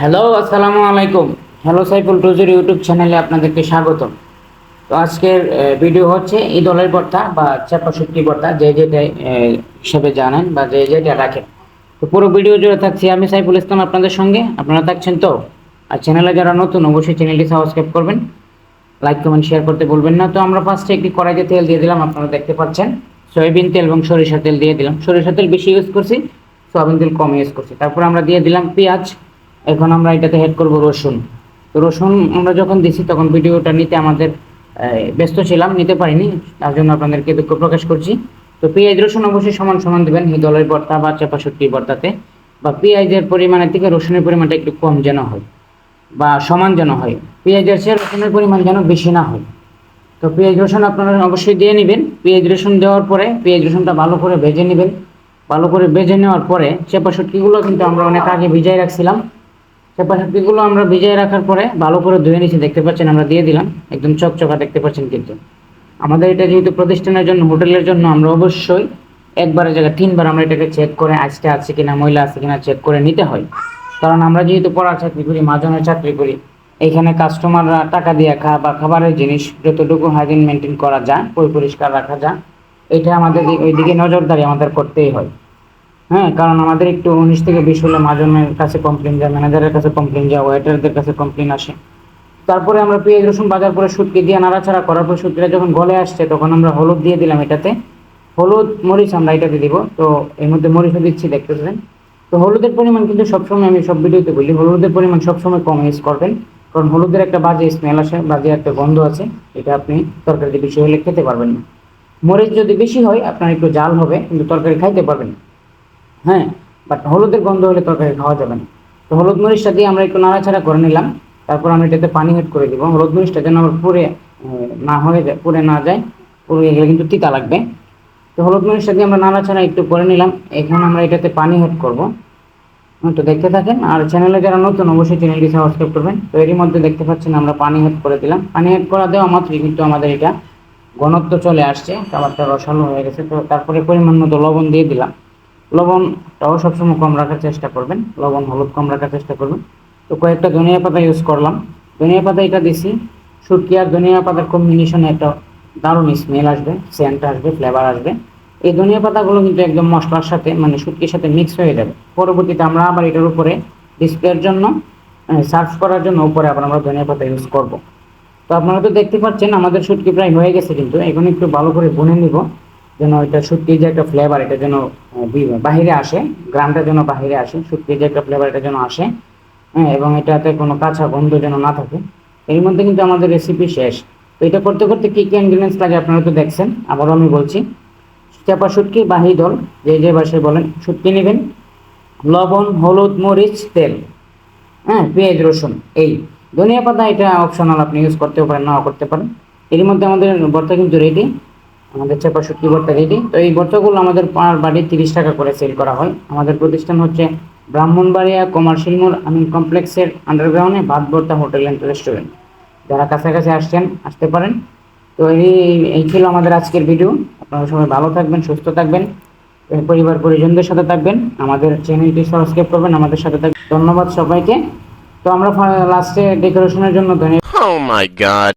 Hello, আসসালামু আলাইকুম। Hello, Saiful টুজুর YouTube চ্যানেলে আপনাদেরকে স্বাগতম। তো আজকের ভিডিও হচ্ছে ঈদলের ভর্তা বা চাপা শুটকি ভর্তা যে যেটা হিসেবে জানেন বা যে যেটা রাখেন। তো পুরো ভিডিও জুড়ে থাকছি আমি সাইফুল ইসলাম আপনাদের সঙ্গে। আপনারা থাকছেন তো? আর চ্যানেলে যারা নতুন, অবশ্যই চ্যানেলটি সাবস্ক্রাইব করবেন। লাইক, কমেন্ট, শেয়ার করতে বলবেন না। তো আমরা ফার্স্টে একটি কড়াইতে তেল দিয়ে দিলাম, আপনারা দেখতে পাচ্ছেন। সয়াবিন তেল এবং সরিষা তেল দিয়ে দিলাম। সরিষা তেল বেশি ইউজ করছি, সয়াবিন তেল কম ইউজ করছি। তারপর আমরা দিয়ে দিলাম পেঁয়াজ। এখন আমরা এটাতে হেড করব রসুন। রসুন আমরা যখন দিছি, তখন ভিডিওটা নিতে আমাদের ব্যস্ত ছিলাম, নিতে পারিনি। তার জন্য আপনাদেরকে দুঃখ প্রকাশ করছি। তো পেঁয়াজ, রসুন অবশ্যই সমান সমান দেবেন। হিদলের ভর্তা বা চাপাশুট্টি ভর্তাতে। বা পেঁয়াজের পরিমাণের থেকে রসুনের পরিমাণটা একটু কম যেন হয়। বা সমান যেন হয়। পেঁয়াজের চেয়ে রসুনের পরিমাণ যেন বেশি না হয়। তো পেঁয়াজ, রসুন আপনারা অবশ্যই দিয়ে নেবেন। পেঁয়াজ, রসুন দেওয়ার পরে, পেঁয়াজ, রসুনটা ভালো করে ভেজে নেবেন। ভালো করে ভেজে নেওয়ার পরে চেপা শুটকিগুলো কিন্তু আমরা অনেক আগে ভিজাই রাখছিলাম। চেপা আমরা ভিজাই রাখার পরে ভালো করে ধুয়ে নিচ্ছি দেখতে পাচ্ছেন, আমরা দিয়ে দিলাম। একদম চকচকা দেখতে পাচ্ছেন কিন্তু। আমাদের এটা যেহেতু প্রতিষ্ঠানের জন্য, হোটেলের জন্য, আমরা অবশ্যই একবারের জায়গায়, তিনবার আমরা এটাকে চেক করে আজকে আছে কিনা, ময়লা আছে কিনা চেক করে নিতে হয়। কারণ আমরা যেহেতু পড়ার চাকরি করি মাজনের চাকরি করি, এখানে কাস্টমাররা টাকা দিয়ে খা বা খাবারের জিনিস যতটুকু হাইজিন মেনটেন করা যায়, পরিষ্কার রাখা যায়, এটা আমাদের ওইদিকে নজরদারি আমাদের করতেই হয়। হ্যাঁ কারণ আমাদের একটু উনিশ থেকে বিশ হলে মাজনের কাছে কমপ্লেন যায় ম্যানেজারের কাছে কমপ্লেন যায় ওয়েটারদের কাছে কমপ্লেন আসে। তারপরে আমরা পেঁয়াজ, রসুন বাজার করে শুটকি দিয়ে নাড়াচাড়া করার পর শুটকিটা যখন গলে আসছে, তখন আমরা হলুদ দিয়ে দিলাম এটাতে। হলুদ, মরিচ আমরা এটাতে দিব। তো এর মধ্যে মরিচও দিচ্ছি দেখতে পাচ্ছেন তো হলুদের পরিমাণ কিন্তু সবসময় আমি সব ভিডিওতে বলি, হলুদের পরিমাণ সবসময় কম ইউজ করবেন। কারণ হলুদের একটা বাজে স্মেল আসে, বাজে একটা গন্ধ আছে, এটা আপনি তরকারিতে বেশি হলে খেতে পারবেন না। মরিচ যদি বেশি হয়, আপনার একটু জাল হবে, কিন্তু তরকারি খাইতে পারবেন না। হ্যাঁ বাট হলুদের গন্ধ হলে তরকারি খাওয়া যাবে না। তো হলুদ মরিচটা দিয়ে আমরা একটু নাড়াচাড়া করে নিলাম তারপর আমরা এটাতে পানি হেড করে দিব। হলুদ মরিচটা যেন আবার পুড়ে না হয়ে যায় পুড়ে না যায় পুড়ে গেলে কিন্তু তিতা লাগবে। তো হলুদ মরিচটা দিয়ে আমরা নাড়াচাড়া একটু করে নিলাম। এখন আমরা এটাতে পানি হেড করব। হুম, তো দেখতে থাকেন আর চ্যানেলে যারা নতুন অবশ্যই চ্যানেলটি সাবস্ক্রাইব করবেন। তো এরই মধ্যে দেখতে পাচ্ছেন আমরা পানি হেড করে দিলাম। পানি হেড করা দেওয়া মাত্রই কিন্তু আমাদের এটা ঘনত্ব চলে আসছে। খাবারটা রসালো হয়ে গেছে। তো তারপরে পরিমাণ মতো লবণ দিয়ে দিলাম। লবণটাও সবসময় কম রাখার চেষ্টা করবেন, লবণ, হলুদ কম রাখার চেষ্টা করবেন। তো কয়েকটা ধনিয়া পাতা ইউজ করলাম। ধনিয়া পাতা এটা দিছি, শুটকি আর ধনিয়া পাতার কম্বিনেশনে একটা দারুণ স্মেল আসবে সেন্ট আসবে ফ্লেভার আসবে। এই ধনিয়া পাতাগুলো কিন্তু একদম মশলার সাথে মানে শুটকির সাথে মিক্স হয়ে যাবে। পরবর্তীতে আমরা আবার এটার উপরে ডিসপ্লের জন্য সার্ভ করার জন্য উপরে আবার আমরা ধনিয়া পাতা ইউজ করব। তো আপনারা তো দেখতে পাচ্ছেন, আমাদের শুটকি প্রায় হয়ে গেছে কিন্তু, এখন একটু ভালো করে বুনে নিব। যেন এটা শুটকির যে একটা ফ্লেভার এটা যেন বাহিরে আসে, গ্রামটা যেন বাহিরে আসে শুটকির যে একটা ফ্লেভার এটা যেন আসে হ্যাঁ এবং এটাতে কোনো কাঁচা গন্ধ যেন না থাকে। এর মধ্যে কিন্তু আমাদের রেসিপি শেষ। তো এটা করতে করতে কী কী ইনগ্রিডিয়েন্টস লাগে আপনারা তো দেখছেন, আবারও আমি বলছি। চাপা শুটকি বা হিদল যে যে ভাষায় বলেন, শুটকি নেবেন। লবণ, হলুদ, মরিচ, তেল হ্যাঁ পেঁয়াজ, রসুন, এই। ধনিয়া পাতা এটা অপশনাল আপনি ইউজ করতেও পারেন, নাও করতে পারেন। এর মধ্যে আমাদের ভর্তা কিন্তু রেডি আমাদের চাপা শুটকি ভর্তা রেডি তো এই ভর্তাগুলো আমাদের পার বাড়ি তিরিশ টাকা করে সেল করা হয়। আমাদের প্রতিষ্ঠান হচ্ছে ব্রাহ্মণবাড়িয়া কমার্শিয়াল মোড় আমিন কমপ্লেক্সের আন্ডারগ্রাউন্ডে ভাত ভর্তা হোটেল অ্যান্ড রেস্টুরেন্ট যারা কাছাকাছি আসছেন, আসতে পারেন। তো এই এই ছিল আমাদের আজকের ভিডিও আপনারা সবাই ভালো থাকবেন, সুস্থ থাকবেন। পরিবার পরিজনদের সাথে থাকবেন। আমাদের চ্যানেলটি সাবস্ক্রাইব করবেন, আমাদের সাথে থাকবেন। ধন্যবাদ সবাইকে। তো আমরা লাস্টে ডেকোরেশনের জন্য ধন্যবাদ। Oh.